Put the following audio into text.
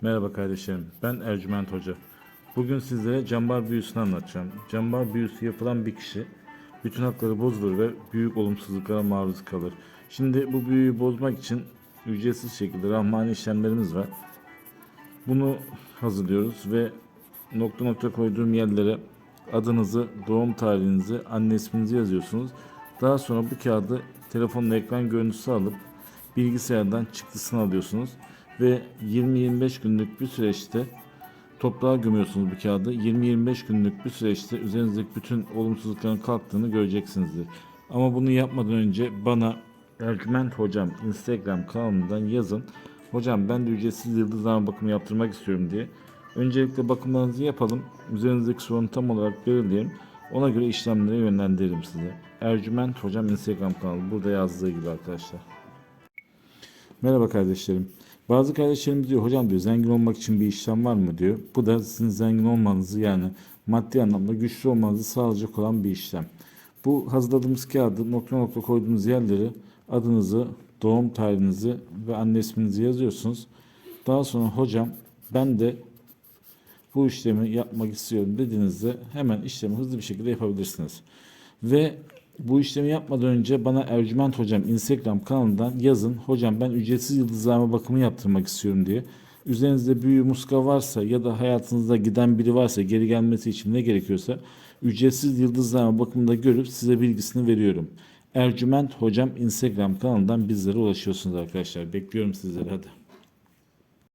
Merhaba kardeşlerim, ben Ercüment Hoca. Bugün sizlere cambar büyüsünü anlatacağım. Cambar büyüsü yapılan bir kişi bütün hakları bozulur ve büyük olumsuzluklara maruz kalır. Şimdi bu büyüyü bozmak için ücretsiz şekilde rahmani işlemlerimiz var. Bunu hazırlıyoruz ve nokta nokta koyduğum yerlere adınızı, doğum tarihinizi, anne isminizi yazıyorsunuz. Daha sonra bu kağıdı telefonla ekran görüntüsü alıp bilgisayardan çıktısını alıyorsunuz ve 20-25 günlük bir süreçte toprağa gömüyorsunuz bu kağıdı. 20-25 günlük bir süreçte üzerinizdeki bütün olumsuzlukların kalktığını göreceksinizdir. Ama bunu yapmadan önce bana Ercüment Hocam Instagram kanalından yazın. Hocam ben de ücretsiz yıldızlama bakımı yaptırmak istiyorum diye. Öncelikle bakımlarınızı yapalım. Üzerinizdeki sorunu tam olarak belirleyelim. Ona göre işlemlere yönlendiririm sizi. Ercüment Hocam Instagram kanalı. Burada yazdığı gibi arkadaşlar. Merhaba kardeşlerim. Bazı kardeşlerimiz diyor hocam diyor zengin olmak için bir işlem var mı diyor. Bu da sizin zengin olmanızı yani maddi anlamda güçlü olmanızı sağlayacak olan bir işlem. Bu hazırladığımız kağıdı nokta nokta koyduğunuz yerleri adınızı, doğum tarihinizi ve anne isminizi yazıyorsunuz. Daha sonra hocam ben de bu işlemi yapmak istiyorum dediğinizde hemen işlemi hızlı bir şekilde yapabilirsiniz. Ve bu işlemi yapmadan önce bana Ercüment Hocam Instagram kanalından yazın. Hocam ben ücretsiz yıldızlama bakımı yaptırmak istiyorum diye. Üzerinizde büyü muska varsa ya da hayatınızda giden biri varsa geri gelmesi için ne gerekiyorsa ücretsiz yıldızlama bakımında görüp size bilgisini veriyorum. Ercüment Hocam Instagram kanalından bizlere ulaşıyorsunuz arkadaşlar. Bekliyorum sizleri hadi.